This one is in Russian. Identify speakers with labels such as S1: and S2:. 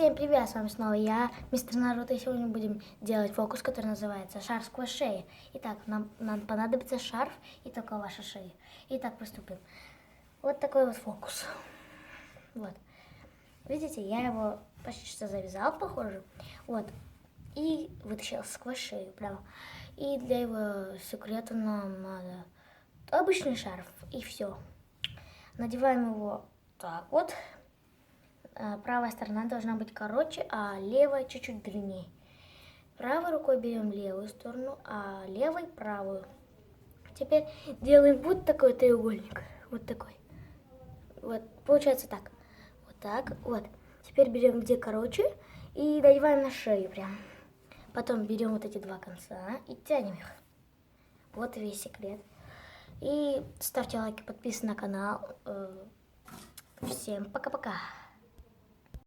S1: Всем привет, с вами снова я, мистер Наруто, и сегодня будем делать фокус, который называется шар сквозь шею. Итак, нам, нам понадобится шарф и только ваша шея. Итак, приступим. Вот такой вот фокус. Вот. Видите, я его почти что завязал, похоже. Вот. И вытащил сквозь шею прямо. И для его секрета нам надо обычный шарф, и все. Надеваем его так вот. Э, Правая сторона должна быть короче, а левая чуть-чуть длиннее. Правой рукой берем левую сторону, а левой правую. Теперь делаем вот такой треугольник. Вот такой. Вот, получается так. Вот так, вот. Теперь берем где короче и надеваем на шею прям. Потом берем вот эти два конца и тянем их. Вот весь секрет. И ставьте лайки, подписывайтесь на канал. Э, Всем пока-пока.